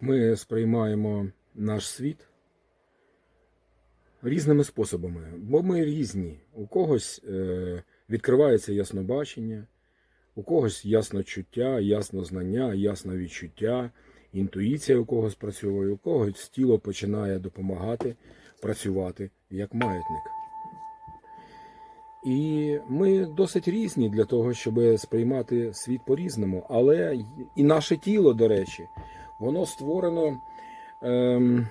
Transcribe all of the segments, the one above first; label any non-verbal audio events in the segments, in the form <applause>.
Ми сприймаємо наш світ різними способами, бо ми різні. У когось е, відкривається яснобачення, у когось ясночуття, яснознання, ясновідчуття, інтуїція у когось працює, у когось тіло починає допомагати працювати як маятник. І ми досить різні для того, щоб сприймати світ по-різному. Але і наше тіло, до речі, воно створено ем,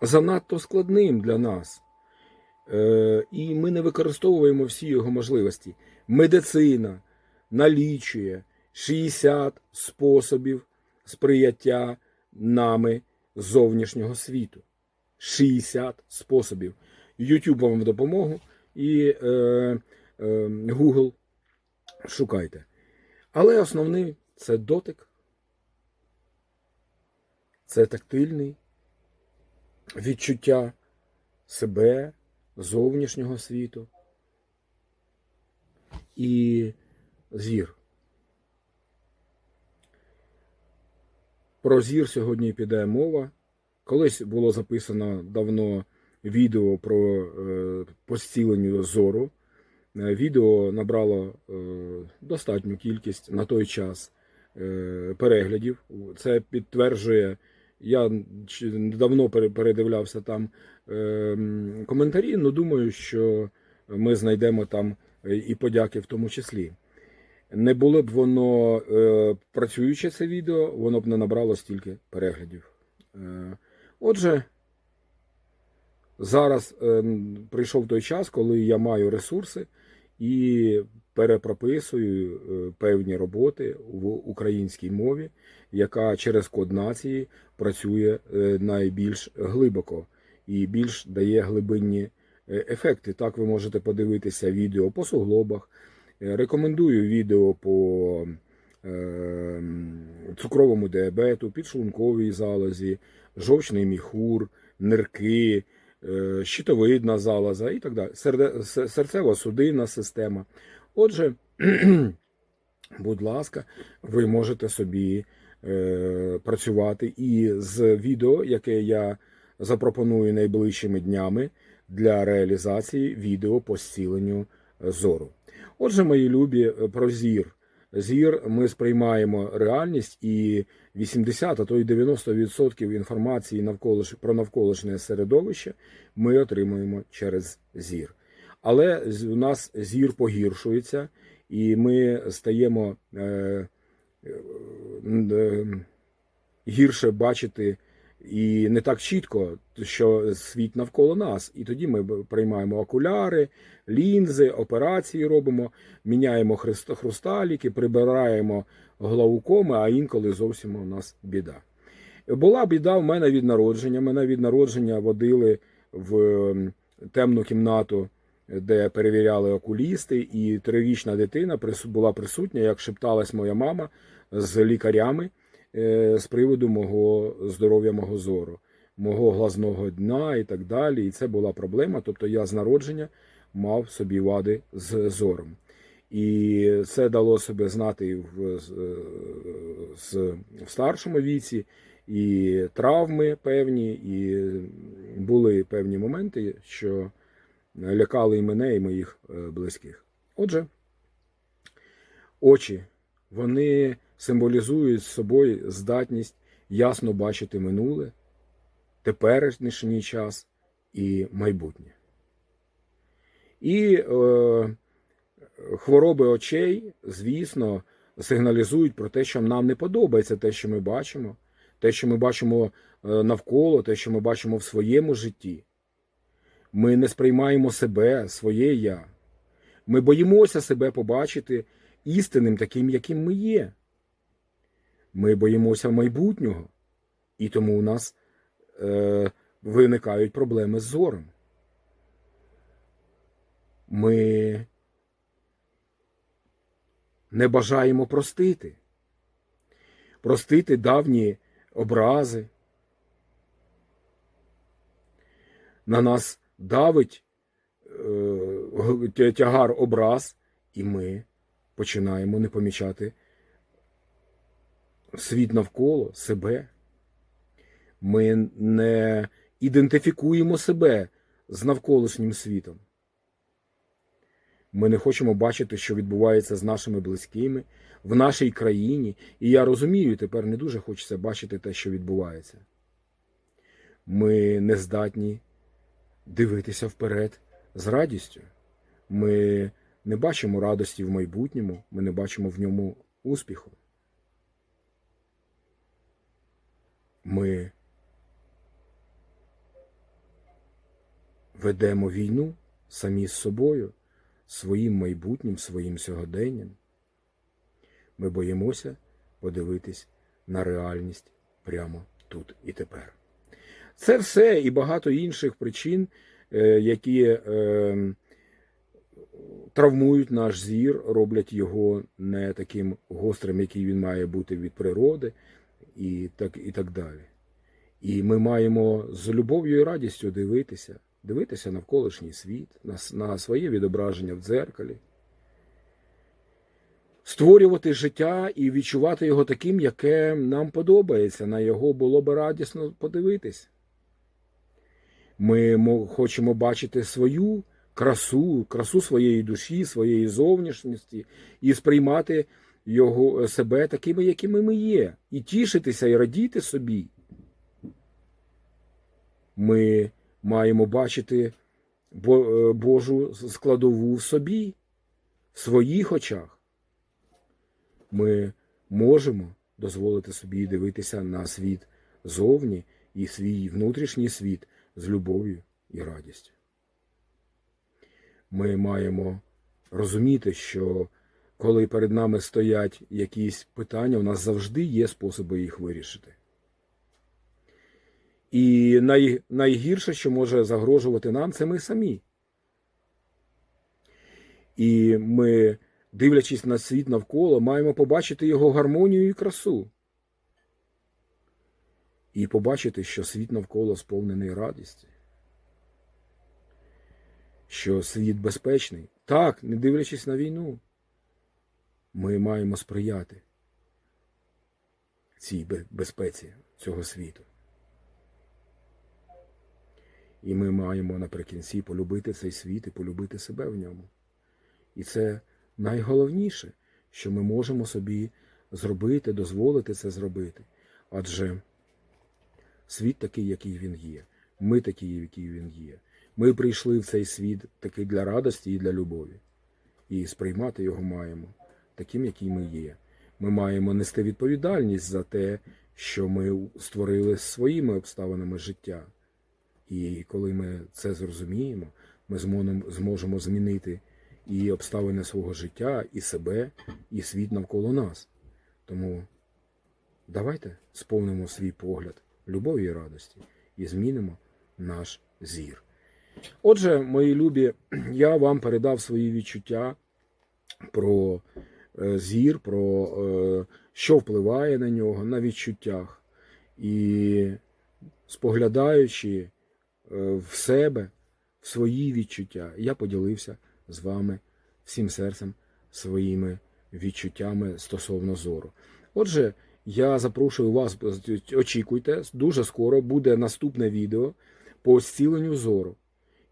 занадто складним для нас. Е, і ми не використовуємо всі його можливості. Медицина налічує 60 способів сприяття нами зовнішнього світу. 60 способів. YouTube вам в допомогу і е, е, Google шукайте. Але основний це дотик, це тактильний відчуття себе, зовнішнього світу і зір. Про зір сьогодні піде мова. Колись було записано давно відео про е, постіленню зору. Е, Відео набрало е, достатню кількість на той час переглядів. Це підтверджує. Я давно передивлявся там е, коментарі, але думаю, що ми знайдемо там е, і подяки в тому числі. Не було б воно е, працююче це відео, воно б не набрало стільки переглядів. Е, отже, зараз е, прийшов той час, коли я маю ресурси і перепрописую е, певні роботи в українській мові, яка через код нації працює е, найбільш глибоко і більш дає глибинні е, ефекти. Так ви можете подивитися відео по суглобах. Рекомендую відео по цукровому діабету, підшлунковій залозі, жовчний міхур, нирки, щитовидна залоза і так далі. Серцево-судинна система. Отже, <clears throat> будь ласка, ви можете собі е, працювати і з відео, яке я запропоную найближчими днями для реалізації відео по зціленню зору. Отже, мої любі, е, про зір. Зір ми сприймаємо реальність і 80, а то й 90% інформації навколиш, про навколишнє середовище ми отримуємо через зір. Але у нас зір погіршується, і ми стаємо е, е, е, гірше бачити і не так чітко, що світ навколо нас. І тоді ми приймаємо окуляри, лінзи, операції робимо, міняємо хрусталіки, прибираємо глаукоми, а інколи зовсім у нас біда. Була біда в мене від народження. Мене від народження водили в ем, темну кімнату, де перевіряли окулісти, і трирічна дитина була присутня, як шепталась моя мама з лікарями з приводу мого здоров'я мого зору, мого глазного дна і так далі. І це була проблема. Тобто я з народження мав собі вади з зором. І це дало себе знати в, з- в старшому віці, і травми певні, і були певні моменти, що лякали і мене, і моїх е, близьких. Отже, очі вони символізують собою здатність ясно бачити минуле, теперішній час і майбутнє. І е, хвороби очей, звісно, сигналізують про те, що нам не подобається те, що ми бачимо, те, що ми бачимо е, навколо, те, що ми бачимо в своєму житті. Ми не сприймаємо себе, своє я. Ми боїмося себе побачити істинним таким, яким ми є. Ми боїмося майбутнього, і тому у нас е, виникають проблеми з зором. Ми не бажаємо простити, простити давні образи. На нас давить е, тягар образ, і ми починаємо не помічати світ навколо себе. Ми не ідентифікуємо себе з навколишнім світом. Ми не хочемо бачити, що відбувається з нашими близькими в нашій країні. І я розумію, тепер не дуже хочеться бачити те, що відбувається. Ми не здатні дивитися вперед з радістю. Ми не бачимо радості в майбутньому, ми не бачимо в ньому успіху. Ми ведемо війну самі з собою, своїм майбутнім, своїм сьогоденням. Ми боїмося подивитись на реальність прямо тут і тепер. Це все і багато інших причин, е, які е, травмують наш зір, роблять його не таким гострим, який він має бути від природи, і так, і так далі. І ми маємо з любов'ю і радістю дивитися, дивитися навколишній світ, на, на своє відображення в дзеркалі, створювати життя і відчувати його таким, яке нам подобається. На його було би радісно подивитись. Ми хочемо бачити свою красу, красу своєї душі, своєї зовнішності і сприймати його себе такими, якими ми є, і тішитися, і радіти собі. Ми маємо бачити е, Божу складову в собі, в своїх очах. Ми можемо дозволити собі дивитися на світ зовні і свій внутрішній світ з любов'ю і радістю. Ми маємо розуміти, що коли перед нами стоять якісь питання, у нас завжди є способи їх вирішити. І най, найгірше, що може загрожувати нам, це ми самі. І ми, дивлячись на світ навколо, маємо побачити його гармонію і красу. І побачити, що світ навколо сповнений радісті. Що світ безпечний. Так, не дивлячись на війну, ми маємо сприяти цій безпеці цього світу. І ми маємо наприкінці полюбити цей світ і полюбити себе в ньому. І це найголовніше, що ми можемо собі зробити, дозволити це зробити. Адже світ такий, який він є. Ми такі, які він є. Ми прийшли в цей світ такий для радості і для любові. І сприймати його маємо таким, який ми є. Ми маємо нести відповідальність за те, що ми створили своїми обставинами життя. І коли ми це зрозуміємо, ми зможемо змінити і обставини свого життя, і себе, і світ навколо нас. Тому давайте сповнимо свій погляд любові і радості і змінимо наш зір. Отже, мої любі, я вам передав свої відчуття про е, зір, про е, що впливає на нього, на відчуттях. І споглядаючи е, в себе, в свої відчуття, я поділився з вами всім серцем своїми відчуттями стосовно зору. Отже, я запрошую вас, очікуйте, дуже скоро буде наступне відео по зціленню зору.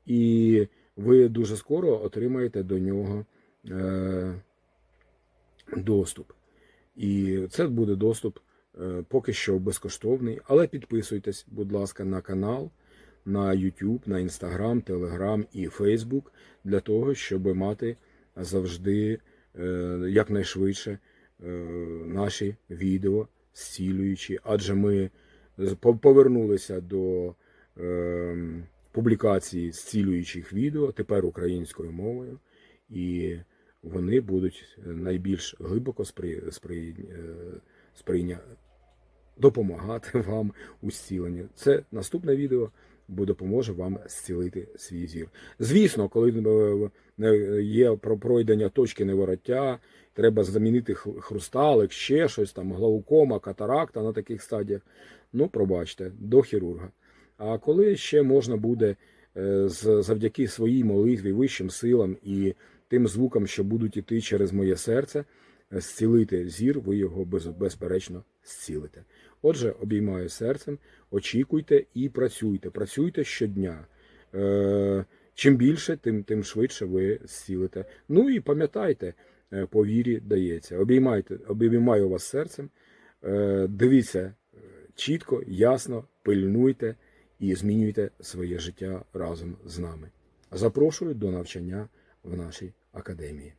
І ви дуже скоро отримаєте до нього е, доступ. І це буде доступ е, поки що безкоштовний. Але підписуйтесь, будь ласка, на канал, на YouTube, на Instagram, Telegram і Facebook для того, щоб мати завжди е, якнайшвидше наші відео зцілюючі. Адже ми повернулися до е, публікації зцілюючих відео, тепер українською мовою, і вони будуть найбільш глибоко спри, спри, е, сприйня, допомагати <laughs> вам у зціленні. Це наступне відео бо допоможе вам зцілити свій зір. Звісно, коли е, е, є про пройдення точки невороття, треба замінити хрусталик, ще щось там, глаукома, катаракта на таких стадіях. Ну, пробачте, до хірурга. А коли ще можна буде е, завдяки своїй молитві, вищим силам і тим звукам, що будуть іти через моє серце, е, зцілити зір, ви його без, безперечно зцілите. Отже, обіймаю серцем, очікуйте і працюйте. Працюйте щодня. Е, чим більше, тим, тим швидше ви зцілите. Ну і пам'ятайте, по вірі дається. Обіймайте, обіймаю вас серцем. Дивіться чітко, ясно, пильнуйте і змінюйте своє життя разом з нами. Запрошую до навчання в нашій академії.